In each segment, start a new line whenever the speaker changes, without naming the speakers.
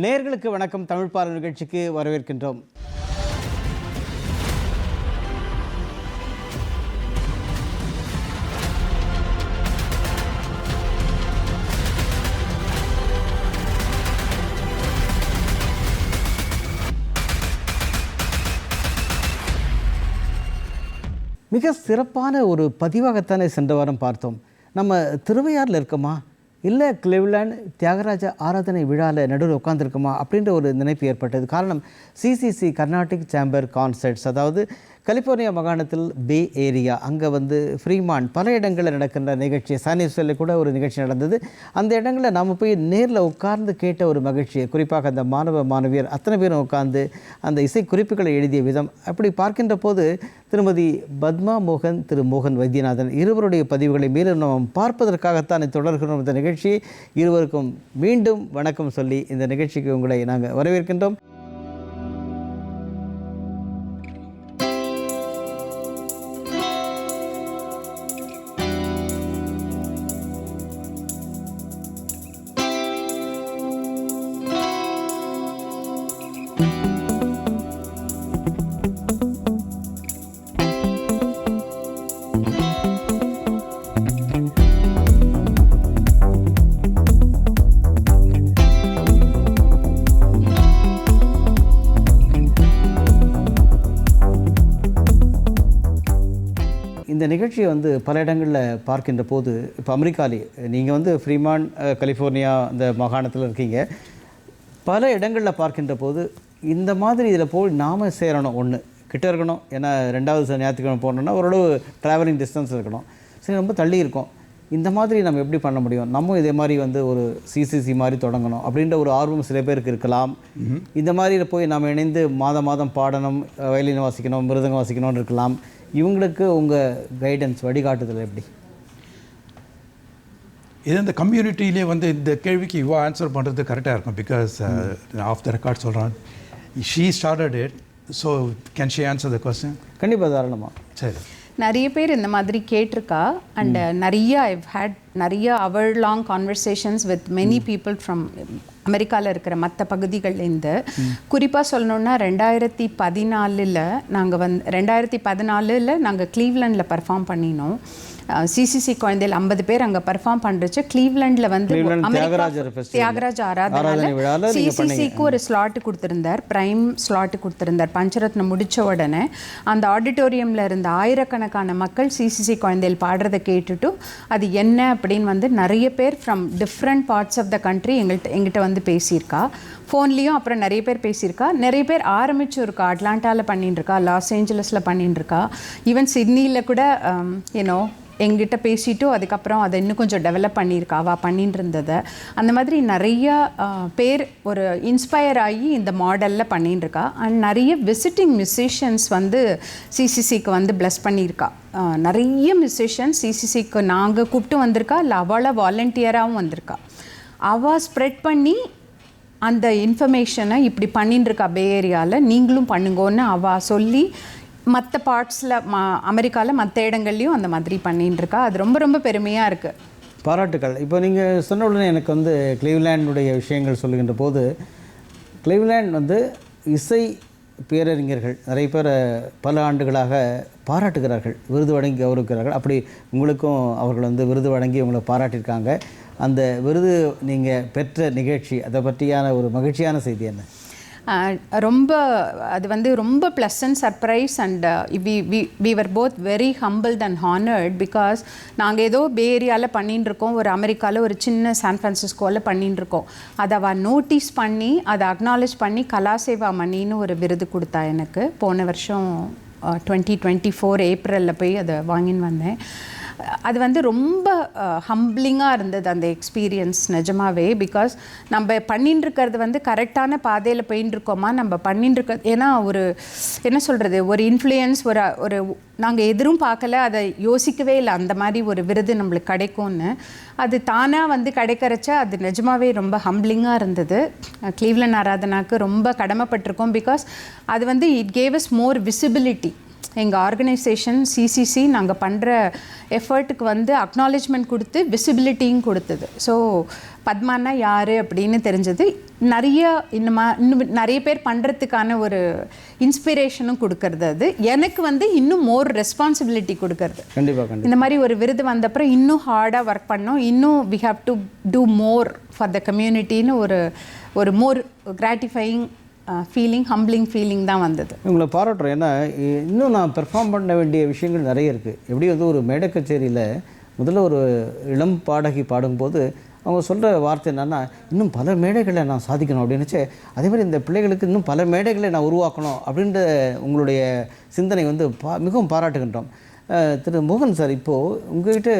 நேர்களுக்கு வணக்கம். தமிழ் நிகழ்ச்சிக்கு வரவேற்கின்றோம். மிக சிறப்பான ஒரு பதிவாகத்தானே சென்ற வாரம் பார்த்தோம். நம்ம திருவையாறில் இருக்கோமா? இல்லை கிளிவ்லாண்ட் தியாகராஜ ஆராதனை விழாவில் நடுவில் உட்காந்துருக்குமா அப்படின்ற ஒரு நினைப்பு ஏற்பட்டது. காரணம் சிசிசி கர்நாடிக் சேம்பர் கான்சர்ட்ஸ். அதாவது கலிஃபோர்னியா மாகாணத்தில் பே ஏரியா அங்கே வந்து ஃப்ரீமான் பல இடங்களில் நடக்கின்ற நிகழ்ச்சி. சானிஸ்வரில் கூட ஒரு நிகழ்ச்சி நடந்தது. அந்த இடங்களில் நாம் போய் நேரில் உட்கார்ந்து கேட்ட ஒரு மகிழ்ச்சியை குறிப்பாக அந்த மாணவ மாணவியர் அத்தனை பேரும் உட்கார்ந்து அந்த இசை குறிப்புகளை எழுதிய விதம் அப்படி பார்க்கின்ற போது திருமதி பத்மா மோகன் திரு மோகன் வைத்தியநாதன் இருவருடைய பதிவுகளை மேலும் நாம் பார்ப்பதற்காகத்தான் தொடர்கிறோம். இந்த நிகழ்ச்சி இருவருக்கும் மீண்டும் வணக்கம் சொல்லி இந்த நிகழ்ச்சிக்கு உங்களை நாங்கள் வரவேற்கின்றோம். இந்த நிகழ்ச்சியை வந்து பல இடங்களில் பார்க்கின்ற போது இப்போ அமெரிக்காலே நீங்கள் வந்து ஃப்ரீமான் கலிஃபோர்னியா அந்த மாகாணத்தில் இருக்கீங்க. பல இடங்களில் பார்க்கின்ற போது இந்த மாதிரி இதில் போய் நாம சேரணும். ஒன்று கிட்ட இருக்கணும். ஏன்னா ரெண்டாவது ஞாயிற்றுக்கிழமை போகணுன்னா ஓரளவு ட்ராவலிங் டிஸ்டன்ஸ் இருக்கணும். சரி ரொம்ப தள்ளி இருக்கோம். இந்த மாதிரி நம்ம எப்படி பண்ண முடியும்? நம்ம இதே மாதிரி வந்து ஒரு சிசிசி மாதிரி தொடங்கணும் அப்படின்ற ஒரு ஆர்வம் சில பேருக்கு இருக்கலாம். இந்த மாதிரி போய் நாம் இணைந்து மாதம் மாதம் பாடணும் வயலின் வாசிக்கணும் மிருதங்கம் வாசிக்கணும்னு இருக்கலாம். இவங்களுக்கு உங்கள் கைடன்ஸ் வழிகாட்டுதல் எப்படி?
இது இந்த கம்யூனிட்டிலே வந்து இந்த கேள்விக்கு இவ ஆன்சர் பண்ணுறது கரெக்டாக இருக்கும் பிகாஸ் ஆஃப் த ரெக்கார்ட் சொல்கிறான் she started it so can she answer the question
கண்டிப்பாக தாராளமாக
சரி.
நிறைய பேர் இந்த மாதிரி கேட்டிருக்கா. அண்ட் நிறைய ஐவ் ஹேட் நிறைய அவர் long conversations with many people from அமெரிக்காவில் இருக்கிற மற்ற பகுதிகள்லேருந்து குறிப்பாக சொல்லணுன்னா ரெண்டாயிரத்தி பதினாலில் நாங்கள் வந்து ரெண்டாயிரத்தி பதினாலில் நாங்கள் க்ளீவ்லண்டில் பர்ஃபார்ம் பண்ணினோம். சிசிசி குழந்தைகள் ஐம்பது பேர் அங்கே பர்ஃபார்ம் பண்ணுறச்சு க்ளீவ்லண்டில் வந்து. தியாகராஜ
ஆராதனை
ஆராதனால சிசிசிக்கு ஒரு ஸ்லாட் கொடுத்துருந்தார். பிரைம் ஸ்லாட் கொடுத்துருந்தார். பஞ்சரத்னம் முடிச்ச உடனே அந்த ஆடிட்டோரியமில் இருந்த ஆயிரக்கணக்கான மக்கள் சிசிசி குழந்தைகள் பாடுறதை கேட்டுட்டு அது என்ன அப்படின்னு வந்து நிறைய பேர் from different parts of the country எங்கள்கிட்ட எங்கிட்ட வந்து பேசியிருக்கா. ஃபோன்லேயும் அப்புறம் நிறைய பேர் பேசியிருக்கா. நிறைய பேர் ஆரம்பிச்சிருக்கா அட்லாண்டாவில் பண்ணிட்டுருக்கா லாஸ் ஏஞ்சலஸில் பண்ணிட்டுருக்கா ஈவன் சிட்னியில் கூட um, யூனோ எங்கிட்ட பேசிட்டு அதுக்கப்புறம் அதை இன்னும் கொஞ்சம் டெவலப் பண்ணியிருக்கா. அவள் பண்ணிட்டு இருந்ததை அந்த மாதிரி நிறைய பேர் ஒரு இன்ஸ்பயர் ஆகி இந்த மாடலில் பண்ணிட்டுருக்கா அண்ட் நிறைய விசிட்டிங் மியூசிஷியன்ஸ் வந்து சிசிசிக்கு வந்து ப்ளஸ் பண்ணியிருக்கா. நிறைய மியூசிஷியன்ஸ் சிசிசிக்கு நாங்கள் கூப்பிட்டு வந்திருக்கா. இல்லை அவளை வாலண்டியராகவும் வந்திருக்கா. அவள் ஸ்ப்ரெட் பண்ணி அந்த இன்ஃபர்மேஷனை இப்படி பண்ணிட்டு இருக்கா பே ஏரியாவில் நீங்களும் பண்ணுங்கன்னு அவள் சொல்லி மற்ற பார்ட்ஸில் ம அமெரிக்காவில் மற்ற இடங்கள்லையும் அந்த மாதிரி பண்ணிட்டு இருக்கா அது ரொம்ப ரொம்ப பெருமையாக இருக்குது
பாராட்டுக்கள். இப்போ நீங்கள் சொன்ன உடனே எனக்கு வந்து கிளீவ்லேண்டுடைய விஷயங்கள் சொல்லுகின்ற போது கிளீவ்லேண்ட் வந்து இசை பேரறிஞர்கள் நிறைய பேர் பல ஆண்டுகளாக பாராட்டுகிறார்கள் விருது வழங்கி கௌரவிக்கிறார்கள். அப்படி உங்களுக்கும் அவர்கள் வந்து விருது வழங்கி உங்களை பாராட்டியிருக்காங்க. அந்த விருது நீங்கள் பெற்ற நிகழ்ச்சி அதை பற்றியான ஒரு மகிழ்ச்சியான செய்தி என்ன?
ரொம்ப அது வந்து ரொம்ப pleasant surprise and we we we were both very humble and honoured because நாங்கள் ஏதோ பே ஏரியாவில் பண்ணின்னு இருக்கோம் ஒரு அமெரிக்காவில் ஒரு சின்ன சான் ஃப்ரான்சிஸ்கோவில் பண்ணின்னு இருக்கோம் அதை அவள் நோட்டீஸ் பண்ணி அதை அக்னாலேஜ் பண்ணி கலாசேவா மணின்னு ஒரு விருது கொடுத்தா எனக்கு. போன வருஷம் டுவெண்ட்டி டுவெண்ட்டி ஃபோர் ஏப்ரலில் போய் அதை வாங்கின்னு வந்தேன். அது வந்து ரொம்ப ஹம்பிளிங்காக இருந்தது அந்த எக்ஸ்பீரியன்ஸ் நிஜமாவே. பிகாஸ் நம்ம பண்ணின்னு இருக்கிறது வந்து கரெக்டான பாதையில் போயின்னு இருக்கோமா நம்ம பண்ணின்னு இருக்க ஏன்னா ஒரு என்ன சொல்கிறது ஒரு இன்ஃப்ளூயன்ஸ் ஒரு ஒரு நாங்கள் எதிரும் பார்க்கல அதை யோசிக்கவே இல்லை. அந்த மாதிரி ஒரு விருது நம்மளுக்கு கிடைக்கும்னு. அது தானாக வந்து கிடைக்கிறச்ச அது நிஜமாவே ரொம்ப ஹம்பிளிங்காக இருந்தது. க்ளீவ்லன் ஆராதனாக்கு ரொம்ப கடமைப்பட்டிருக்கோம். பிகாஸ் அது வந்து it gave us more visibility எங்கள் ஆர்கனைசேஷன் சிசிசி நாங்கள் பண்ணுற எஃபர்ட்டுக்கு வந்து அக்னாலேஜ்மெண்ட் கொடுத்து விசிபிலிட்டியும் கொடுத்தது. ஸோ பத்மானா யார் அப்படின்னு தெரிஞ்சது. நிறைய இன்னமா இன்னும் நிறைய பேர் பண்ணுறதுக்கான ஒரு இன்ஸ்பிரேஷனும் கொடுக்கறது அது. எனக்கு வந்து இன்னும் மோர் ரெஸ்பான்சிபிலிட்டி கொடுக்கறது.
கண்டிப்பாக
இந்த மாதிரி ஒரு விருது வந்தப்புறம் இன்னும் ஹார்டாக ஒர்க் பண்ணோம். இன்னும் we have to do more for the கம்யூனிட்டின்னு ஒரு ஒரு more gratifying feeling humbling feeling தான் வந்தது.
உங்களை பாராட்டுறேன் ஏன்னா இன்னும் நான் பெர்ஃபார்ம் பண்ண வேண்டிய விஷயங்கள் நிறைய இருக்குது எப்படி வந்து ஒரு மேடை கச்சேரியில் முதல்ல ஒரு இளம் பாடகி பாடும்போது அவங்க சொல்கிற வார்த்தை என்னென்னா இன்னும் பல மேடைகளை நான் சாதிக்கணும் அப்படின்னுச்சு அதே மாதிரி இந்த பிள்ளைகளுக்கு இன்னும் பல மேடைகளை நான் உருவாக்கணும் அப்படின்ற உங்களுடைய சிந்தனை வந்து பா மிகவும் பாராட்டுகின்றோம். திரு மோகன் சார் இப்போது உங்ககிட்ட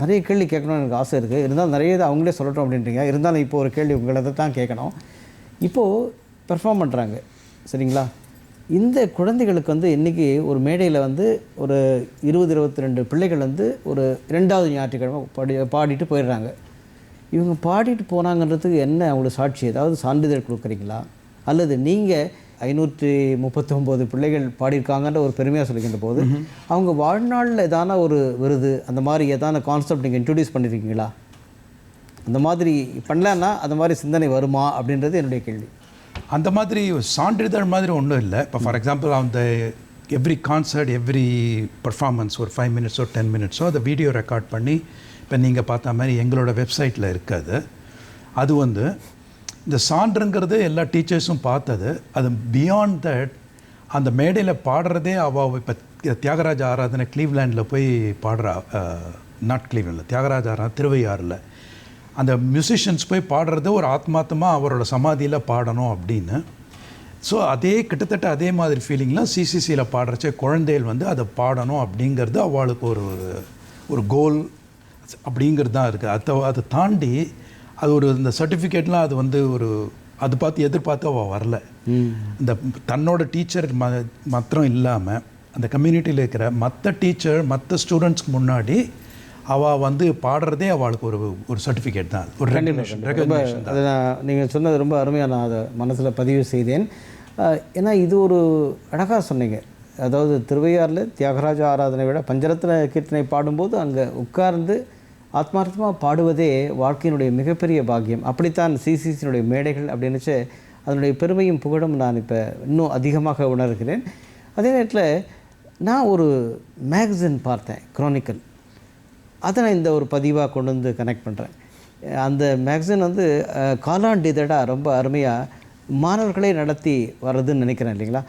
நிறைய கேள்வி கேட்கணும்னு எனக்கு ஆசை இருக்குது இருந்தாலும் நிறைய இதை அவங்களே சொல்லட்டும் அப்படின்றீங்க. இருந்தாலும் இப்போ ஒரு கேள்வி உங்களை தான் கேட்கணும். இப்போது பெர்ஃபார்ம் பண்ணுறாங்க சரிங்களா? இந்த குழந்தைகளுக்கு வந்து இன்றைக்கி ஒரு மேடையில் வந்து ஒரு இருபது இருபத்தி ரெண்டு பிள்ளைகள் வந்து ஒரு ரெண்டாவது ஞாயிற்றுக்கிழமை பாடி பாடிட்டு போயிடுறாங்க. இவங்க பாடிட்டு போனாங்கன்றதுக்கு என்ன அவங்களுக்கு சாட்சி? ஏதாவது சான்றிதழ் கொடுக்குறீங்களா? அல்லது நீங்கள் ஐநூற்றி முப்பத்தொம்போது பிள்ளைகள் பாடியிருக்காங்கன்ற ஒரு பெருமையாக சொல்லிக்கின்ற போது அவங்க வாழ்நாளில் எதான ஒரு விருது? அந்த மாதிரி எதான கான்செப்ட் நீங்கள் இன்ட்ரடியூஸ் பண்ணியிருக்கீங்களா அந்த மாதிரி பண்ணலன்னா அந்த மாதிரி சிந்தனை வருமா? அப்படின்றது என்னுடைய கேள்வி.
அந்த மாதிரி சான்றிதழ் மாதிரி ஒன்றும் இல்லை. இப்போ ஃபார் எக்ஸாம்பிள் அந்த எவ்ரி கான்சர்ட் எவ்ரி பர்ஃபார்மன்ஸ் ஒரு ஃபைவ் மினிட்ஸோ டென் மினிட்ஸோ அதை வீடியோ ரெக்கார்ட் பண்ணி இப்போ நீங்கள் பார்த்த மாதிரி எங்களோட வெப்சைட்டில் இருக்காது. அது வந்து இந்த சான்றுங்கிறது எல்லா டீச்சர்ஸும் பார்த்தது. அது பியாண்ட் தட் அந்த மேடையில் பாடுறதே அவள் இப்போ தியாகராஜ ஆராதனை கிளீவ்லேண்டில் போய் பாடுறா நாட் கிளீவ்லேண்டில் தியாகராஜ ஆராதனை திருவையாறில். அந்த மியூசிஷியன்ஸ் போய் பாடுறது ஒரு ஆத்மார்த்தமாக அவரோட சமாதியில் பாடணும் அப்படின்னு. ஸோ அதே கிட்டத்தட்ட அதே மாதிரி ஃபீலிங்லாம் சிசிசியில் பாடுறச்ச குழந்தைகள் வந்து அதை பாடணும் அப்படிங்கிறது அவளுக்கு ஒரு ஒரு கோல் அப்படிங்கிறது தான் இருக்குது அதை அதை தாண்டி அது ஒரு இந்த சர்டிஃபிகேட்லாம் அது வந்து ஒரு அது பார்த்து எதிர்பார்த்து அவள் வரல. இந்த தன்னோட டீச்சர் ம மாத்திரம் இல்லாமல் அந்த கம்யூனிட்டியில் இருக்கிற மற்ற டீச்சர் மற்ற ஸ்டூடெண்ட்ஸ்க்கு முன்னாடி அவள் வந்து பாடுறதே அவளுக்கு ஒரு ஒரு சர்டிஃபிகேட் தான். ஒரு ரெகக்னேஷன்
அதை நான் நீங்கள் சொன்னது ரொம்ப அருமையாக நான் அதை மனசில் பதிவு செய்தேன். ஏன்னா இது ஒரு அழகாக சொன்னீங்க. அதாவது திருவையாறில் தியாகராஜ ஆராதனை விட பஞ்சரத்ன கீர்த்தனை பாடும்போது அங்கே உட்கார்ந்து ஆத்மார்த்தமாக பாடுவதே வாழ்க்கையினுடைய மிகப்பெரிய பாக்கியம். அப்படித்தான் சிசிசியினுடைய மேடைகள் அப்படின்னுச்சு அதனுடைய பெருமையும் புகழும் நான் இப்போ இன்னும் அதிகமாக உணர்கிறேன். அதே நேரத்தில் நான் ஒரு மேகசின் பார்த்தேன் குரோனிக்கல் அதை நான் இந்த ஒரு பதிவாக கொண்டு வந்து கனெக்ட் பண்ணுறேன் அந்த மேக்சின் வந்து காலாண்டிதடாக ரொம்ப அருமையாக மாணவர்களே நடத்தி வர்றதுன்னு நினைக்கிறேன் இல்லைங்களா?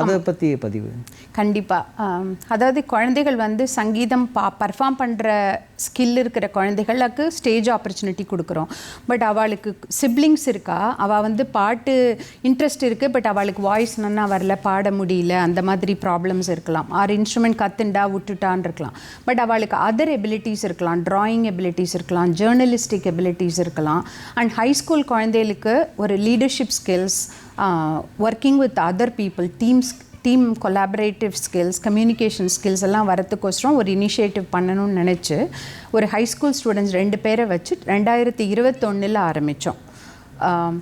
அதை பற்றி பதிவு.
கண்டிப்பாக அதாவது குழந்தைகள் வந்து சங்கீதம் பா பர்ஃபார்ம் பண்ணுற ஸ்கில் இருக்கிற குழந்தைகளுக்கு ஸ்டேஜ் ஆப்பர்ச்சுனிட்டி கொடுக்குறோம். பட் அவளுக்கு சிப்ளிங்ஸ் இருக்கா? அவள் வந்து பாட்டு இன்ட்ரெஸ்ட் இருக்குது பட் அவளுக்கு வாய்ஸ் நன்னா வரல பாட முடியல அந்த மாதிரி ப்ராப்ளம்ஸ் இருக்கலாம். ஆர் இன்ஸ்ட்ருமெண்ட் கத்துண்டா விட்டுட்டான்னு இருக்கலாம். பட் அவளுக்கு அதர் எபிலிட்டிஸ் இருக்கலாம் ட்ராயிங் எபிலிட்டிஸ் இருக்கலாம் ஜேர்னலிஸ்டிக் எபிலிட்டிஸ் இருக்கலாம். அண்ட் ஹை ஸ்கூல் குழந்தைகளுக்கு ஒரு leadership skills working with other people teams team collaborative skills communication skills எல்லாம் வரத்துக்கோசரம் ஒரு இனிஷியேட்டிவ் பண்ணணும்னு நினச்சி ஒரு ஹை ஸ்கூல் ஸ்டூடெண்ட்ஸ் ரெண்டு பேரை வச்சு ரெண்டாயிரத்தி இருபத்தொன்னில் ஆரம்பித்தோம்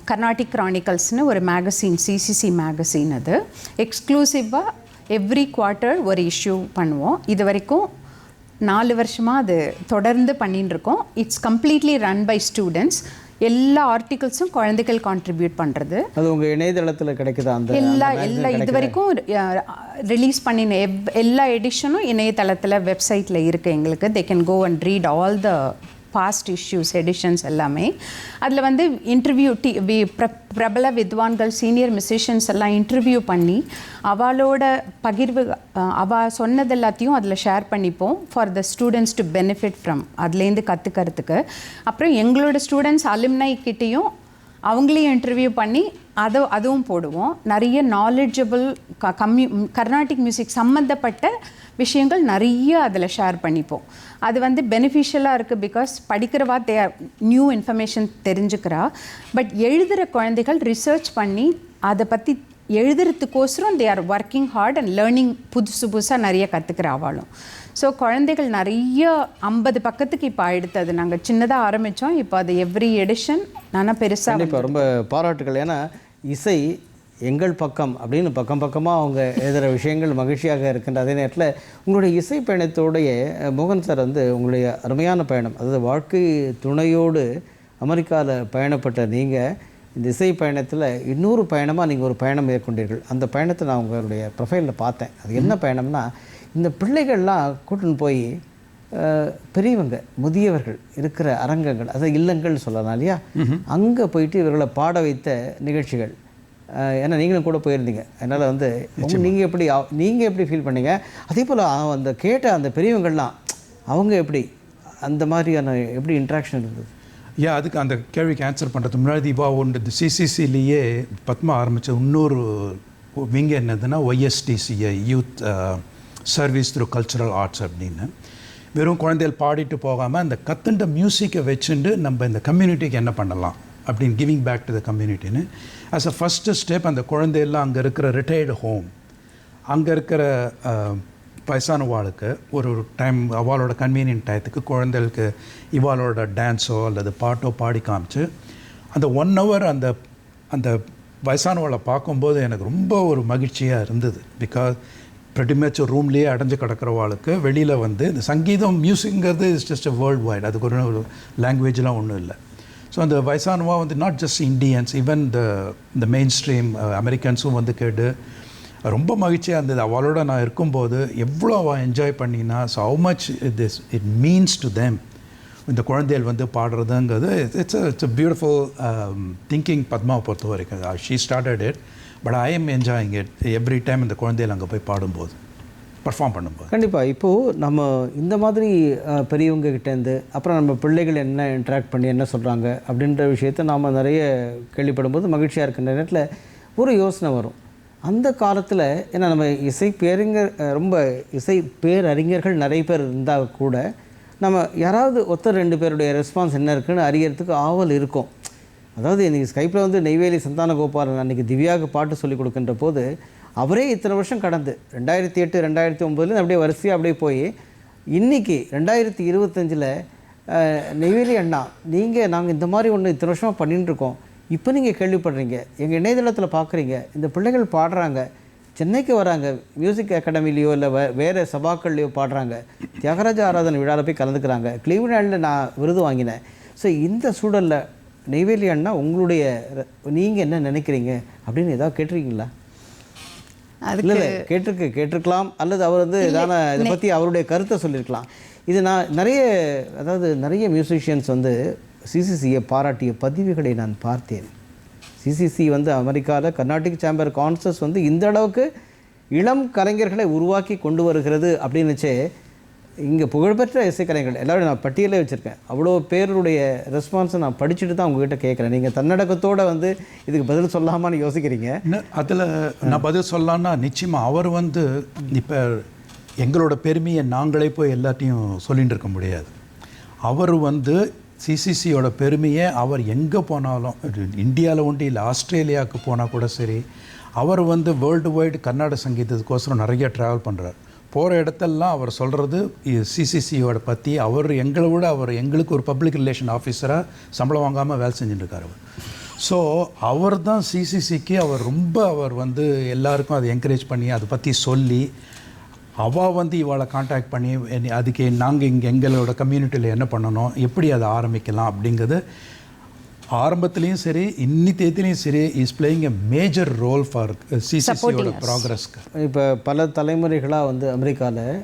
கர்நாடிக் க்ரானிக்கல்ஸ்னு ஒரு மேகசின் சிசிசி மேகசின் அது. எக்ஸ்க்ளூசிவாக எவ்ரி குவார்ட்டர் ஒரு இஷ்யூ பண்ணுவோம். இது வரைக்கும் நாலு வருஷமாக அது தொடர்ந்து பண்ணிட்டு இருக்கோம். It's completely run by students எல்லா ஆர்டிகல்ஸும் குழந்தைகள் கான்ட்ரிபியூட் பண்ணுறது
அது உங்கள் இணையதளத்தில் கிடைக்குதா? அந்த
எல்லா எல்லா இது வரைக்கும் ரிலீஸ் பண்ணின எவ் எல்லா எடிஷனும் இணையதளத்தில் வெப்சைட்டில் இருக்குது எங்களுக்கு. They can go and read all the past issues editions எல்லாமே. அதில் வந்து இன்டர்வியூ டி வி பிர பிரபல வித்வான்கள் சீனியர் மியூசிஷியன்ஸ் எல்லாம் இன்டர்வியூ பண்ணி அவளோட பகிர்வு அவள் அவ சொன்னது எல்லாத்தையும் அதில் ஷேர் பண்ணிப்போம் for the students to benefit from அதுலேருந்து கற்றுக்கிறதுக்கு அப்புறம் எங்களோட ஸ்டூடெண்ட்ஸ் அலுமினை கிட்டேயும் அவங்களையும் இன்டர்வியூ பண்ணி அதை அதுவும் போடுவோம். நிறைய நாலேஜபிள் க கம்யூ கர்நாடிக் மியூசிக் சம்மந்தப்பட்ட விஷயங்கள் நிறைய அதில் ஷேர் பண்ணிப்போம். அது வந்து பெனிஃபிஷியலாக இருக்குது பிகாஸ் படிக்கிறவா தே நியூ இன்ஃபர்மேஷன் தெரிஞ்சுக்கிறா. பட் எழுதுகிற குழந்தைகள் ரிசர்ச் பண்ணி அதை பற்றி எழுதுறதுக்கோசரம் they are working hard and learning புதுசு புதுசாக நிறைய கற்றுக்கிற அவளும் ஸோ குழந்தைகள் நிறைய ஐம்பது பக்கத்துக்கு இப்போ ஆயிடுத்து அது நாங்கள் சின்னதாக ஆரம்பித்தோம் இப்போ அது எவ்ரி எடிஷன் நானா பெருசாக
கண்டிப்பாக ரொம்ப பாராட்டுகள் ஏன்னா இசை எங்கள் பக்கம் அப்படின்னு பக்கம் பக்கமாக அவங்க எழுதுகிற விஷயங்கள் மகிழ்ச்சியாக இருக்கின்ற அதே நேரத்தில் உங்களுடைய இசை பயணத்தோடைய மோகன் சார் வந்து உங்களுடைய அருமையான பயணம். அதாவது வாழ்க்கை துணையோடு அமெரிக்காவில் பயணப்பட்ட நீங்கள் இந்த இசை பயணத்தில் இன்னொரு பயணமாக நீங்கள் ஒரு பயணம் மேற்கொண்டீர்கள். அந்த பயணத்தை நான் உங்களுடைய ப்ரொஃபைலில் பார்த்தேன். அது என்ன பயணம்னா இந்த பிள்ளைகள்லாம் கூட்டின்னு போய் பெரியவங்க முதியவர்கள் இருக்கிற அரங்கங்கள் அதாவது இல்லங்கள் சொல்லலாம் இல்லையா? அங்கே போயிட்டு இவர்களை பாட வைத்த நிகழ்ச்சிகள். ஏன்னா நீங்களும் கூட போயிருந்தீங்க. அதனால் வந்து நீங்கள் எப்படி நீங்கள் எப்படி ஃபீல் பண்ணீங்க? அதே போல் அந்த கேட்ட அந்த பெரியவங்கள்லாம் அவங்க எப்படி? அந்த மாதிரியான எப்படி இன்ட்ராக்ஷன் இருந்தது?
யா அதுக்கு அந்த கேள்விக்கு ஆன்சர் பண்ணுறதுக்கு முன்னாடி இப்போ ஒன்று சிசிசிலேயே பத்மா ஆரம்பித்த இன்னொரு விங்க என்னதுன்னா YSTCI youth service through cultural arts அப்படின்னு. வெறும் குழந்தைகள் பாடிட்டு போகாமல் அந்த கத்துண்ட மியூசிக்கை வச்சுட்டு நம்ம இந்த கம்யூனிட்டிக்கு என்ன பண்ணலாம் அப்படின்னு கிவிங் பேக் டு த கம்யூனிட்டின்னு ஆஸ் அ ஃபஸ்ட்டு ஸ்டெப் அந்த குழந்தையெல்லாம் அங்கே இருக்கிற ரிட்டையர்டு ஹோம் அங்கே இருக்கிற வயசானவாளுக்கு ஒரு ஒரு டைம் அவளோட கன்வீனியன்ட் டயத்துக்கு குழந்தைகளுக்கு இவாளோட டான்ஸோ அல்லது பாட்டோ பாடி காமிச்சு அந்த ஒன் ஹவர் அந்த அந்த வயசானவளை பார்க்கும்போது எனக்கு ரொம்ப ஒரு மகிழ்ச்சியாக இருந்தது. பிகாஸ் pretty ரூம்லேயே அடைஞ்சு கிடக்கிறவாளுக்கு வெளியில் வந்து இந்த சங்கீதம் மியூசிக்ங்கிறது is just a world wide அதுக்கு ஒரு லாங்குவேஜ்லாம் ஒன்றும் இல்லை. ஸோ அந்த வயசானவா வந்து not just Indians even the இந்த மெயின் ஸ்ட்ரீம் அமெரிக்கன்ஸும் வந்து கேட்டு ரொம்ப மகிழ்ச்சியாக இருந்தது. அவளோட நான் இருக்கும்போது எவ்வளோ அவள் என்ஜாய் பண்ணினா so how much this it means to them இந்த குழந்தைகள் வந்து பாடுறதுங்கிறது it's it's a beautiful thinking பத்மாவை பொறுத்த வரைக்கும் she uh, started it but I am enjoying it every time இந்த குழந்தைகள் அங்கே போய் பாடும்போது பர்ஃபார்ம் பண்ணும்போது.
கண்டிப்பாக இப்போது நம்ம இந்த மாதிரி பெரியவங்க கிட்டேருந்து அப்புறம் நம்ம பிள்ளைகள் என்ன இன்ட்ராக்ட் பண்ணி என்ன சொல்கிறாங்க அப்படின்ற விஷயத்த நாம் நிறைய கேள்விப்படும்போது மகிழ்ச்சியாக இருக்கின்ற நேரத்தில் ஒரு யோசனை வரும். அந்த காலத்தில் ஏன்னா நம்ம இசை பேரறிஞர் ரொம்ப இசை பேரறிஞர்கள் நிறைய பேர் இருந்தால் கூட நம்ம யாராவது ஒருத்தர் ரெண்டு பேருடைய ரெஸ்பான்ஸ் என்ன இருக்குன்னு அறியறதுக்கு ஆவல் இருக்கும். அதாவது இன்றைக்கி ஸ்கைப்பில் வந்து நெய்வேலி சந்தான கோபாலன் அன்றைக்கி திவ்யாவுக்கு பாட்டு சொல்லி கொடுக்கின்ற போது அவரே இத்தனை வருஷம் கடந்து ரெண்டாயிரத்தி எட்டு ரெண்டாயிரத்தி ஒம்பதுலேருந்து அப்படியே வரிசையாக அப்படியே போய் இன்றைக்கி ரெண்டாயிரத்தி இருபத்தஞ்சில் நெய்வேலி அண்ணா நீங்கள் நாங்கள் இந்த மாதிரி ஒன்று இத்தனை வருஷமாக பண்ணிட்டுருக்கோம் இப்போ நீங்கள் கேள்விப்படுறீங்க. எங்கள் இணையதளத்தில் பார்க்குறீங்க இந்த பிள்ளைகள் பாடுறாங்க. சென்னைக்கு வராங்க. மியூசிக் அகாடமிலேயோ இல்லை வே வேறு சபாக்கள்லையோ பாடுறாங்க. தியாகராஜ ஆராதனை விழாவில் போய் கலந்துக்கிறாங்க. கிளீவ்லேண்டில் நான் விருது வாங்கினேன். ஸோ இந்த சூழலில் நெய்வேலி அண்ணா உங்களுடைய நீங்கள் என்ன நினைக்கிறீங்க? அப்படின்னு ஏதாவது கேட்டிருக்கீங்களா?
அதுக்கு
இல்லை இல்லை கேட்டிருக்கு கேட்டிருக்கலாம். அல்லது அவர் வந்து எதான இதை பற்றி அவருடைய கருத்தை சொல்லியிருக்கலாம். இது நான் நிறைய அதாவது நிறைய மியூசிஷியன்ஸ் வந்து சிசிசியை பாராட்டிய பதிவுகளை நான் பார்த்தேன். சிசிசி வந்து அமெரிக்காவில் கர்நாடிக் சேம்பர் கான்சர்ஸ் வந்து இந்த அளவுக்கு இளம் கலைஞர்களை உருவாக்கி கொண்டு வருகிறது அப்படின்னுச்சே இங்கே புகழ்பெற்ற இசைக்கலைஞர்கள் எல்லோரும் நான் பட்டியலே வச்சுருக்கேன். அவ்வளோ பேருடைய ரெஸ்பான்ஸை நான் படிச்சுட்டு தான் உங்ககிட்ட கேட்குறேன். நீங்கள் தன்னடக்கத்தோடு வந்து இதுக்கு பதில் சொல்லாமான்னு யோசிக்கிறீங்க.
அதில் நான் பதில் சொல்லலான்னா நிச்சயமாக அவர் வந்து இப்போ எங்களோட பெருமையை நாங்களே போய் எல்லாத்தையும் சொல்லிகிட்டு இருக்க முடியாது. அவர் வந்து சிசிசியோட பெருமையை அவர் எங்கே போனாலும் இந்தியாவில் ஒன்றும் இல்லை ஆஸ்திரேலியாவுக்கு போனால் கூட சரி அவர் வந்து வேர்ல்டு வைடு கர்நாடக சங்கீதத்துக்கோசரம் நிறைய ட்ராவல் பண்ணுறார் போகிற இடத்தெல்லாம் அவர் சொல்கிறது சிசிசியோட பற்றி அவர் எங்களை விட அவர் எங்களுக்கு ஒரு பப்ளிக் ரிலேஷன் ஆஃபீஸராக சம்பளம் வாங்காமல் வேலை செஞ்சுட்டுருக்கார் அவர். ஸோ அவர் தான் சிசிசிக்கு அவர் ரொம்ப அவர் வந்து எல்லாருக்கும் அதை என்கரேஜ் பண்ணி அதை பற்றி சொல்லி அவள் வந்து இவளை காண்டாக்ட் பண்ணி என்னை- அதுக்கு நாங்கள் இங்கே எங்களோட கம்யூனிட்டியில் என்ன பண்ணணும் எப்படி அதை ஆரம்பிக்கலாம் அப்படிங்கிறது ஆரம்பத்துலேயும் சரி இன்னி தேதிலையும் சரி is playing a major role for சிசிசியோட ப்ராக்ரஸ்க்கு
இப்போ பல தலைமுறைகளாக வந்து அமெரிக்காவில்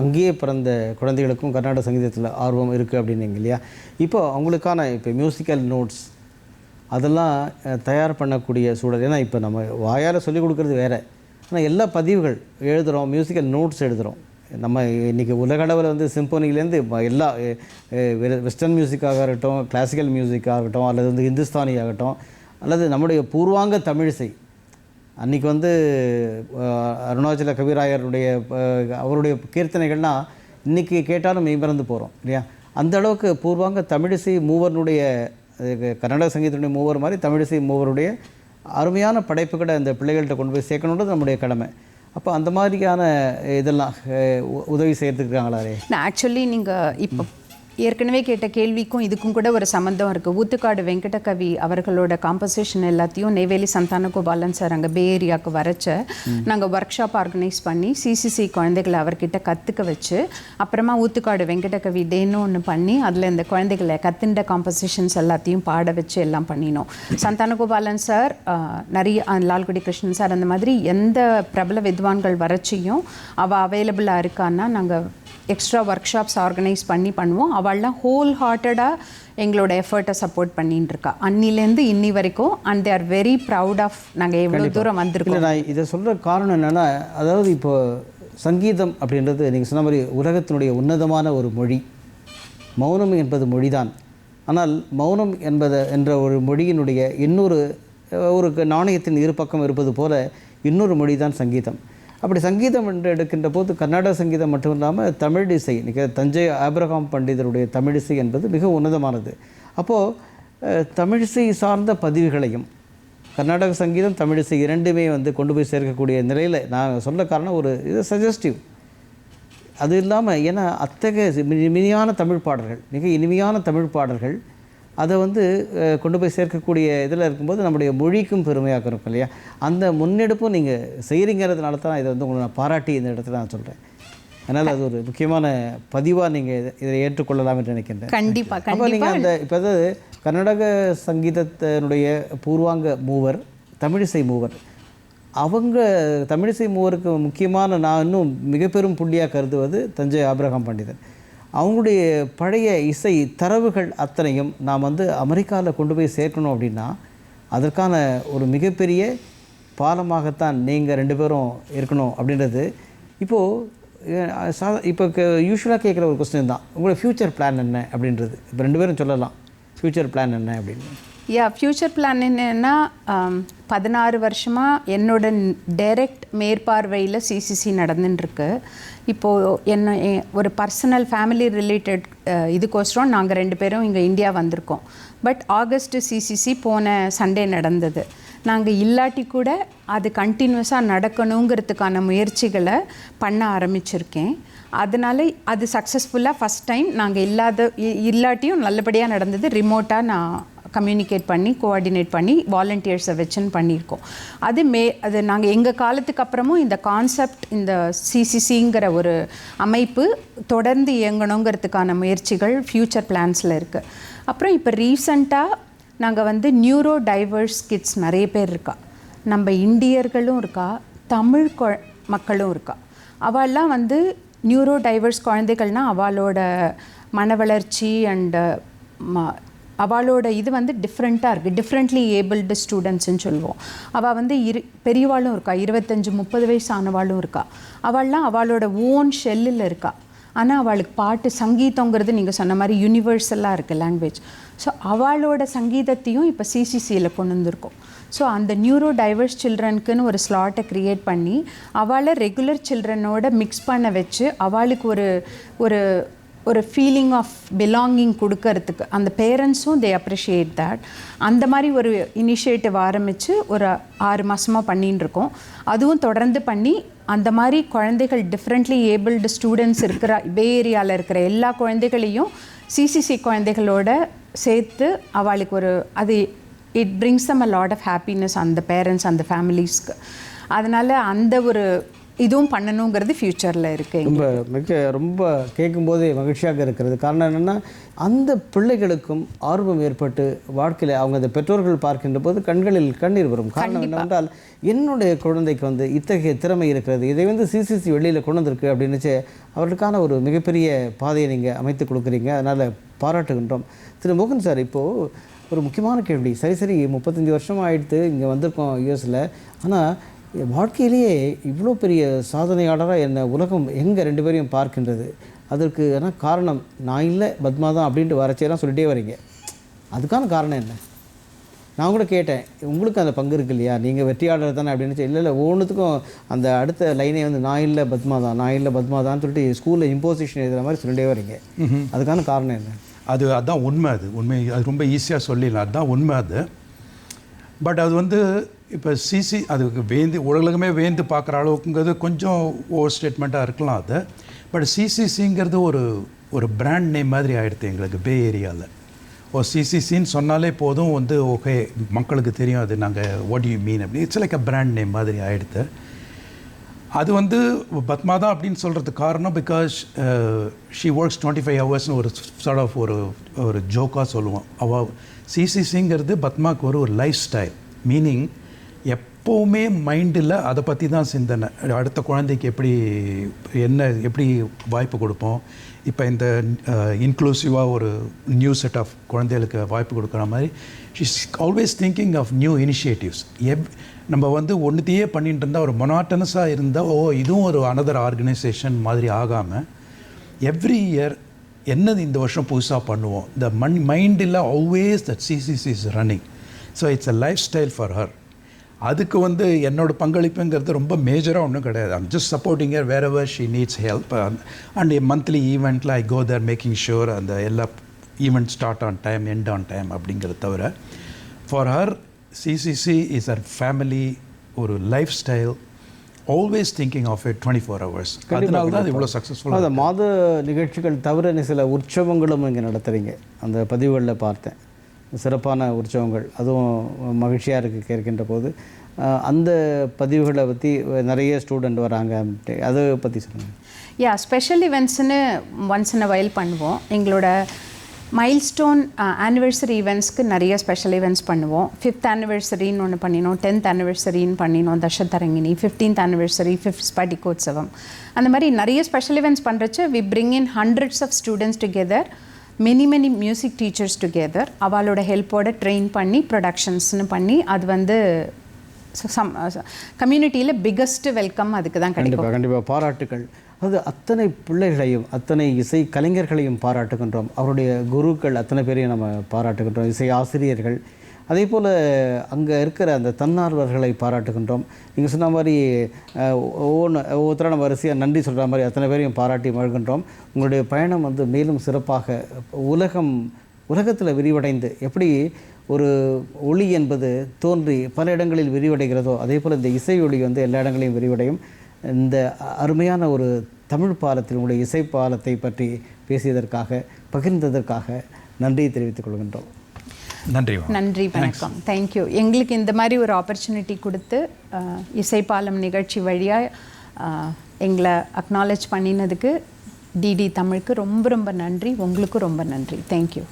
அங்கேயே பிறந்த குழந்தைகளுக்கும் கர்நாடக சங்கீதத்தில் ஆர்வம் இருக்குது அப்படின்னீங்க இல்லையா? இப்போ அவங்களுக்கான இப்போ மியூசிக்கல் நோட்ஸ் அதெல்லாம் தயார் பண்ணக்கூடிய சூழல். ஏன்னா இப்போ நம்ம வாயால் சொல்லிக் கொடுக்குறது வேறு. ஆனால் எல்லா பதிவுகள் எழுதுகிறோம் மியூசிக்கல் நோட்ஸ் எழுதுகிறோம் நம்ம இன்றைக்கி உலகளவில் வந்து சிம்பனிலேருந்து எல்லா வெஸ்டர்ன் மியூசிக்காக இருக்கட்டும் கிளாசிக்கல் மியூசிக்காக இருக்கட்டும் அல்லது வந்து ஹிந்துஸ்தானி ஆகட்டும் அல்லது நம்முடைய பூர்வாங்க தமிழிசை. அன்றைக்கி வந்து அருணாச்சல கவிராயருடைய அவருடைய கீர்த்தனைகள்னால் இன்றைக்கி கேட்டாலும் மெய்மறந்து போகிறோம் இல்லையா? அந்த அளவுக்கு பூர்வாங்க தமிழிசை மூவருடைய கன்னட கர்நாடக சங்கீதத்துடைய மூவர் மாதிரி தமிழிசை மூவருடைய அருமையான படைப்புகளை அந்த பிள்ளைகள்கிட்ட கொண்டு போய் சேர்க்கணுன்றது நம்முடைய கடமை. அப்போ அந்த மாதிரியான இதெல்லாம் உதவி உ- உதவி செய்கிறதுக்கு நான்
ஆக்சுவலி நீங்கள் இப்போ ஏற்கனவே கேட்ட கேள்விக்கும் இதுக்கும் கூட ஒரு சம்மந்தம் இருக்குது ஊத்துக்காடு வெங்கடகவி அவர்களோட காம்போசிஷன் எல்லாத்தையும் நெய்வேலி சந்தானகோபாலன் சார் அங்கே பே ஏரியாவுக்கு வரைச்ச நாங்கள் ஒர்க் ஷாப் ஆர்கனைஸ் பண்ணி சிசிசி குழந்தைகளை அவர்கிட்ட கற்றுக்க வச்சு அப்புறமா ஊத்துக்காடு வெங்கடகவி டேன்னு ஒன்று பண்ணி அதில் இந்த குழந்தைகளை கத்துண்ட காம்போசிஷன்ஸ் எல்லாத்தையும் பாட வச்சு எல்லாம் பண்ணினோம். சந்தானகோபாலன் சார் நிறைய லால்குடி கிருஷ்ணன் சார் அந்த மாதிரி எந்த பிரபல வித்வான்கள் வரைச்சியும் அவள் அவைலபிளாக இருக்கான்னா நாங்கள் எக்ஸ்ட்ரா ஒர்க் ஷாப்ஸ் ஆர்கனைஸ் பண்ணி பண்ணுவோம். அவள்லாம் ஹோல் ஹார்ட்டடாக எங்களோட எஃபர்ட்டை சப்போர்ட் பண்ணிட்டு இருக்கா அன்னிலேருந்து இன்னி வரைக்கும் and they are very proud of நாங்கள் எவ்வளோ தூரம் வந்திருக்கோம்.
நான் இதை சொல்கிற காரணம் என்னென்னா அதாவது இப்போ சங்கீதம் அப்படின்றது நீங்கள் சொன்ன மாதிரி உலகத்தினுடைய உன்னதமான ஒரு மொழி. மௌனம் என்பது மொழிதான். ஆனால் மௌனம் என்பது என்ற ஒரு மொழியினுடைய இன்னொரு ஒரு நாணயத்தின் இரு பக்கம் இருப்பது போல இன்னொரு மொழி தான் சங்கீதம். அப்படி சங்கீதம் என்று எடுக்கின்ற போது கர்நாடக சங்கீதம் மட்டும் இல்லாமல் தமிழ் இசை மிக தஞ்சை ஆப்ரஹாம் பண்டிதருடைய தமிழ் இசை என்பது மிக உன்னதமானது. அப்போது தமிழிசை சார்ந்த பதிவுகளையும் கர்நாடக சங்கீதம் தமிழிசை இரண்டுமே வந்து கொண்டு போய் சேர்க்கக்கூடிய நிலையில் நான் சொல்ல காரணம் ஒரு இது சஜஸ்டிவ் அது இல்லாமல் ஏன்னா அத்தகைய இனிமையான தமிழ் பாடல்கள் மிக இனிமையான தமிழ் பாடல்கள் அதை வந்து கொண்டு போய் சேர்க்கக்கூடிய இதில் இருக்கும்போது நம்முடைய மொழிக்கும் பெருமையாக இருக்கும் இல்லையா? அந்த முன்னெடுப்பும் நீங்கள் செய்கிறீங்கிறதுனால தான் இதை வந்து உங்களை நான் பாராட்டி இந்த இடத்துல நான் சொல்கிறேன் அதனால் அது ஒரு முக்கியமான பதிவாக நீங்கள் இதை ஏற்றுக்கொள்ளலாம் என்று நினைக்கின்றேன்.
கண்டிப்பா
அப்போ நீங்கள் அந்த இப்போ அதாவது கர்நாடக சங்கீதத்தினுடைய பூர்வாங்க மூவர் தமிழிசை மூவர் அவங்க தமிழிசை மூவருக்கு முக்கியமான நான் இன்னும் மிக பெரும் புள்ளியாக கருதுவது தஞ்சை ஆபிரகாம் பண்டிதர். அவங்களுடைய பழைய இசை தரவுகள் அத்தனையும் நாம் வந்து அமெரிக்காவில் கொண்டு போய் சேர்க்கணும் அப்படின்னா அதற்கான ஒரு மிகப்பெரிய பாலமாகத்தான் நீங்கள் ரெண்டு பேரும் இருக்கணும் அப்படின்றது. இப்போது சா இப்போ யூஸ்வலாக கேட்குற ஒரு கொஸ்டின் தான். உங்களோட ஃப்யூச்சர் பிளான் என்ன அப்படின்றது? இப்போ ரெண்டு பேரும் சொல்லலாம். ஃப்யூச்சர் பிளான் என்ன அப்படின்னு.
யா ஃப்யூச்சர் பிளான் என்னென்னா பதினாறு வருஷமாக என்னோட டைரக்ட் மேற்பார்வையில் சிசிசி நடந்துட்டுருக்கு இப்போது என்ன ஒரு பர்சனல் ஃபேமிலி ரிலேட்டட் இதுக்கோசரம் நாங்கள் ரெண்டு பேரும் இங்கே இந்தியா வந்திருக்கோம். பட் ஆகஸ்ட் சிசிசி போன சண்டே நடந்தது. நாங்கள் இல்லாட்டி கூட அது கண்டினியூஸாக நடக்கணுங்கிறதுக்கான முயற்சிகளை பண்ண ஆரம்பிச்சிருக்கேன். அதனால அது சக்ஸஸ்ஃபுல்லாக ஃபஸ்ட் டைம் நாங்கள் இல்லாத இ- இல்லாட்டியும் நல்லபடியாக நடந்தது ரிமோட்டாக நான் கம்யூனிகேட் பண்ணி கோஆர்டினேட் பண்ணி வாலண்டியர்ஸை வச்சுன்னு பண்ணியிருக்கோம். அது மே அது நாங்கள் எங்கள் காலத்துக்கு அப்புறமும் இந்த கான்செப்ட் இந்த சிசிசிங்கிற ஒரு அமைப்பு தொடர்ந்து இயங்கணுங்கிறதுக்கான முயற்சிகள் ஃப்யூச்சர் பிளான்ஸில் இருக்குது அப்புறம் இப்போ ரீசண்டாக நாங்கள் வந்து நியூரோ டைவர்ஸ் கிட்ஸ் நிறைய பேர் இருக்கா. நம்ம இந்தியர்களும் இருக்கா தமிழ் கொ மக்களும் இருக்கா. அவெல்லாம் வந்து நியூரோ டைவர்ஸ் குழந்தைகள்னால் அவளோட மன வளர்ச்சி அண்டு அவளோட இது வந்து டிஃப்ரெண்ட்டாக இருக்குது டிஃப்ரெண்ட்லி ஏபிள்டு ஸ்டூடெண்ட்ஸ்னு சொல்லுவோம். அவள் வந்து இரு பெரியவாளும் இருக்கா. இருபத்தஞ்சி முப்பது வயசு ஆனவாளும் இருக்கா. அவள்லாம் அவளோட ஓன் ஷெல்லில் இருக்கா. ஆனால் அவளுக்கு பாட்டு சங்கீதங்கிறது நீங்கள் சொன்ன மாதிரி யூனிவர்சலாக இருக்குது லாங்குவேஜ் ஸோ அவளோட சங்கீதத்தையும் இப்போ சிசிசியில் கொண்டு வந்திருக்கோம். ஸோ அந்த நியூரோ டைவர்ஸ் சில்ட்ரனுக்குன்னு ஒரு ஸ்லாட்டை க்ரியேட் பண்ணி அவளை ரெகுலர் சில்ட்ரனோட மிக்ஸ் பண்ண வச்சு அவளுக்கு ஒரு ஒரு ஒரு ஃபீலிங் ஆஃப் பிலாங்கிங் கொடுக்கறதுக்கு. அந்த பேரண்ட்ஸும் தே அப்ரிஷியேட் தட் அந்த மாதிரி ஒரு இனிஷியேட்டிவ் ஆரம்பித்து ஒரு ஆறு மாதமாக பண்ணின்னு இருக்கோம். அதுவும் தொடர்ந்து பண்ணி அந்த மாதிரி குழந்தைகள் டிஃப்ரெண்ட்லி ஏபிள்டு ஸ்டூடெண்ட்ஸ் இருக்கிற பே ஏரியாவில் இருக்கிற எல்லா குழந்தைகளையும் சிசிசி குழந்தைகளோட சேர்த்து அவளுக்கு ஒரு அது it brings them a lot of happiness அந்த பேரண்ட்ஸ் அந்த ஃபேமிலிஸ்க்கு அதனால் அந்த ஒரு இதுவும் பண்ணணுங்கிறது ஃப்யூச்சரில் இருக்குது
ரொம்ப மிக ரொம்ப கேட்கும்போதே மகிழ்ச்சியாக இருக்கிறது. காரணம் என்னென்னா அந்த பிள்ளைகளுக்கும் ஆர்வம் ஏற்பட்டு வாழ்க்கையில் அவங்க அந்த பெற்றோர்கள் பார்க்கின்ற போது கண்களில் கண்ணீர் வரும். காரணம் என்னவென்றால் என்னுடைய குழந்தைக்கு வந்து இத்தகைய திறமை இருக்கிறது. இதை வந்து சிசிசி வெளியில் கொண்டு வந்திருக்கு அப்படின்னுச்சு. அவர்களுக்கான ஒரு மிகப்பெரிய பாதையை நீங்கள் அமைத்து கொடுக்குறீங்க. அதனால் பாராட்டுகின்றோம். திரு மோகன் சார் இப்போது ஒரு முக்கியமான கேள்வி. சரி சரி முப்பத்தஞ்சு வருஷம் ஆயிடுத்து இங்கே வந்திருக்கோம் யூஎஸில் ஆனால் வாழ்க்கையிலேயே இவ்வளோ பெரிய சாதனையாளராக என்னை உலகம் எங்கே ரெண்டு பேரையும் பார்க்கின்றது? அதற்கு ஆனால் காரணம்? நான் இல்லை பத்மா தான் அப்படின்ட்டு வரச்சேலாம் சொல்லிட்டே வரீங்க. அதுக்கான காரணம் என்ன? நான் கூட கேட்டேன் உங்களுக்கு அந்த பங்கு இருக்கு இல்லையா? நீங்கள் வெற்றியாளர் தானே? அப்படின்னு இல்லை இல்லை ஒவ்வொன்றுத்துக்கும் அந்த அடுத்த லைனே வந்து நான் இல்லை பத்மா தான் நான் இல்லை பத்மா தான் சொல்லிட்டு ஸ்கூலில் இம்போசிஷன் எழுதுகிற மாதிரி சொல்லிட்டே வரீங்க. அதுக்கான காரணம் என்ன?
அது அதான் உண்மை அது. உண்மை அது ரொம்ப ஈஸியாக சொல்லிடலாம். அதுதான் உண்மை அது. பட் அது வந்து இப்போ சிசி அதுக்கு வேந்து உலகமே வேந்து பார்க்குற அளவுக்குங்கிறது கொஞ்சம் ஓவர் ஸ்டேட்மெண்ட்டாக இருக்கலாம் அது. பட் சிசிசிங்கிறது ஒரு ஒரு பிராண்ட் நேம் மாதிரி ஆகிடுது எங்களுக்கு பே ஏரியாவில் ஓ சிசிசின்னு சொன்னாலே போதும் வந்து ஓகே மக்களுக்கு தெரியும் அது நாங்கள் வாட் யூ மீன் அப்படி it's like a brand name மாதிரி ஆகிடுது அது வந்து பத்மா தான் அப்படின்னு சொல்கிறதுக்கு காரணம் because she works twenty five ஹவர்ஸ்னு ஒரு சார்ட் ஆஃப் ஒரு ஒரு ஜோக்காக சொல்லுவோம் அவள் சிசிசிங்கிறது பத்மாவுக்கு ஒரு ஒரு லைஃப் ஸ்டைல் மீனிங் எப்போவுமே மைண்டில் அதை பற்றி தான் சிந்தனை. அடுத்த குழந்தைக்கு எப்படி என்ன எப்படி வாய்ப்பு கொடுப்போம்? இப்போ இந்த இன்க்ளூசிவாக ஒரு நியூ செட் ஆஃப் குழந்தைகளுக்கு வாய்ப்பு கொடுக்குற மாதிரி she's always thinking of new initiatives எப் நம்ம வந்து ஒன்றுத்தையே பண்ணிட்டு இருந்தால் ஒரு மொனாட்டனஸாக இருந்தால் ஓ இதுவும் ஒரு அனதர் ஆர்கனைசேஷன் மாதிரி ஆகாமல் எவ்ரி இயர் என்னது இந்த வருஷம் புதுசாக பண்ணுவோம்? த மண் மைண்டில் always that CCC is running so it's a lifestyle for her அதுக்கு வந்து என்னோடய பங்களிப்புங்கிறது ரொம்ப மேஜராக ஒன்றும் கிடையாது. I'm just supporting her wherever she needs help and monthly ஈவெண்ட்டில் I go there making sure அந்த எல்லா event start on time end on time அப்படிங்கிறத தவிர for her CCC is our family ஒரு lifestyle always thinking of it twenty four hours அதனால தான் அது இவ்வளோ சக்ஸஸ்ஃபுல்லாக
அந்த மாத நிகழ்ச்சிகள் தவிர சில உற்சவங்களும் இங்கே நடத்துகிறீங்க அந்த பதிவுகளில் பார்த்தேன். சிறப்பான உற்சவங்கள். அதுவும் மகிழ்ச்சியாக இருக்குது கேட்கின்ற போது. அந்த பதிவுகளை பற்றி நிறைய ஸ்டூடெண்ட் வராங்க அப்படின்ட்டு. அதை பற்றி சொல்லுங்கள்
யா ஸ்பெஷல் இவெண்ட்ஸ்னு ஒன்ஸ் இன் அ வைல் பண்ணுவோம். எங்களோட மைல்ஸ்டோன் ஆனிவர்சரி ஈவெண்ட்ஸ்க்கு நிறைய ஸ்பெஷல் ஈவெண்ட்ஸ் பண்ணுவோம். ஃபிஃப்த் ஆனிவர்சரின்னு ஒன்று பண்ணினோம். டென்த் ஆனிவர்சரின்னு பண்ணினோம். தசதரங்கினி ஃபிஃப்டீன்த் ஆனிவர்சரி ஃபிஃப்த் ஸ்பட்டிகோத்சவம். அந்த மாதிரி நிறைய special events பண்ணுறச்சு we bring in hundreds of students together many many music teachers together அவளோட ஹெல்ப்போட ட்ரெயின் பண்ணி ப்ரொடக்ஷன்ஸ்னு பண்ணி அது வந்து சம் கம்யூனிட்டியில் பிக்கஸ்ட் வெல்கம் அதுக்கு தான் கிடைக்கும்.
கண்டிப்பாக கண்டிப்பாக பாராட்டுகள் அது அத்தனை பிள்ளைகளையும் அத்தனை இசை கலைஞர்களையும் பாராட்டுகின்றோம். அவருடைய குருக்கள் அத்தனை பேரையும் நம்ம பாராட்டுகின்றோம். இசை ஆசிரியர்கள். அதே போல் அங்கே இருக்கிற அந்த தன்னார்வர்களை பாராட்டுகின்றோம். நீங்கள் சொன்ன மாதிரி ஒவ்வொன்று ஒவ்வொருத்தரும் நம்ம வரிசையாக நன்றி சொல்கிற மாதிரி அத்தனை பேரையும் பாராட்டி மகிழ்கின்றோம். உங்களுடைய பயணம் வந்து மேலும் சிறப்பாக உலகம் உலகத்தில் விரிவடைந்து எப்படி ஒரு ஒளி என்பது தோன்றி பல இடங்களில் விரிவடைகிறதோ அதே போல் இந்த இசை ஒளி வந்து எல்லா இடங்களையும் விரிவடையும். இந்த அருமையான ஒரு தமிழ் பாலத்தில் உங்களுடைய இசை பாலத்தை பற்றி பேசியதற்காக பகிர்ந்ததற்காக நன்றியை தெரிவித்துக் கொள்கின்றோம்.
நன்றி.
நன்றி வணக்கம். தேங்க்யூ எங்களுக்கு இந்த மாதிரி ஒரு ஆப்பர்ச்சுனிட்டி கொடுத்து இசைப்பாலம் நிகழ்ச்சி வழியாக எங்களை அக்னாலேஜ் பண்ணினதுக்கு டிடி தமிழுக்கு ரொம்ப ரொம்ப நன்றி. உங்களுக்கும் ரொம்ப நன்றி. தேங்க்யூ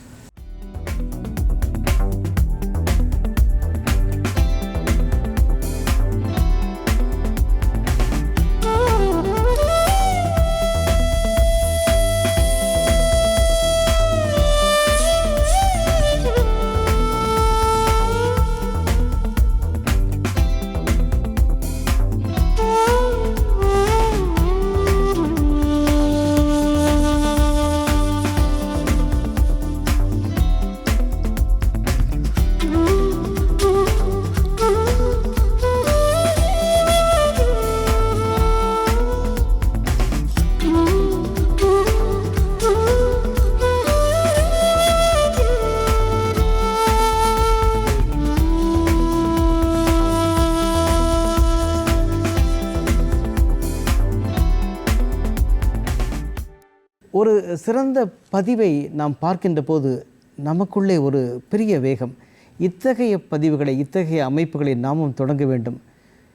சிறந்த பதிவை நாம் பார்க்கின்ற போது நமக்குள்ளே ஒரு பெரிய வேகம். இத்தகைய பதிவுகளை இத்தகைய அமைப்புகளை நாமும் தொடங்க வேண்டும்.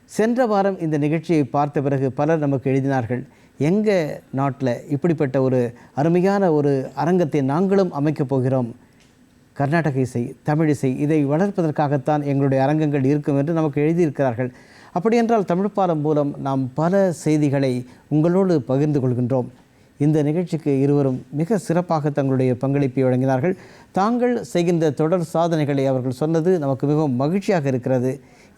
சென்ற வாரம் இந்த நிகழ்ச்சியை பார்த்த பிறகு பலர் நமக்கு எழுதினார்கள் எங்கள் நாட்டில் இப்படிப்பட்ட ஒரு அருமையான ஒரு அரங்கத்தை நாங்களும் அமைக்கப் போகிறோம். கர்நாடக இசை தமிழ் இசை இதை வளர்ப்பதற்காகத்தான் எங்களுடைய அரங்கங்கள் இருக்கும் என்று நமக்கு எழுதியிருக்கிறார்கள். அப்படியென்றால் தமிழ்ப்பாலம் மூலம் நாம் பல செய்திகளை உங்களோடு பகிர்ந்து கொள்கின்றோம். இந்த நிகழ்ச்சிக்கு இருவரும் மிக சிறப்பாக தங்களுடைய பங்களிப்பை வழங்கினார்கள். தாங்கள் செய்கின்ற தொடர் சாதனைகளை அவர்கள் சொன்னது நமக்கு மிகவும் மகிழ்ச்சியாக இருக்கிறது.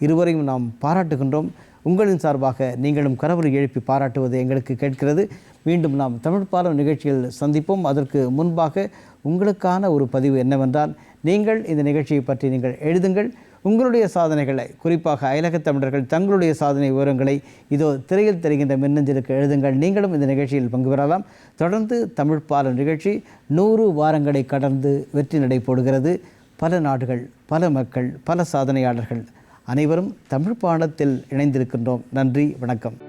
இருவரையும் நாம் பாராட்டுகின்றோம். உங்களின் சார்பாக நீங்களும் கரவரை எழுப்பி பாராட்டுவது எங்களுக்கு கேட்கிறது. மீண்டும் நாம் தமிழ் பாலம் நிகழ்ச்சியில் சந்திப்போம். அதற்கு முன்பாக உங்களுக்கான ஒரு பதிவு என்னவென்றால் நீங்கள் இந்த நிகழ்ச்சியை பற்றி நீங்கள் எழுதுங்கள். உங்களுடைய சாதனைகளை குறிப்பாக அயலகத் தமிழர்கள் தங்களுடைய சாதனை விவரங்களை இதோ திரையில் தெரிகின்ற மின்னஞ்சலுக்கு எழுதுங்கள். நீங்களும் இந்த நிகழ்ச்சியில் பங்கு பெறலாம். தொடர்ந்து தமிழ் பாலம் நிகழ்ச்சி நூறு வாரங்களை கடந்து வெற்றி நடை போடுகிறது. பல நாடுகள் பல மக்கள் பல சாதனையாளர்கள் அனைவரும் தமிழ் பாடத்தில் இணைந்திருக்கின்றோம். நன்றி வணக்கம்.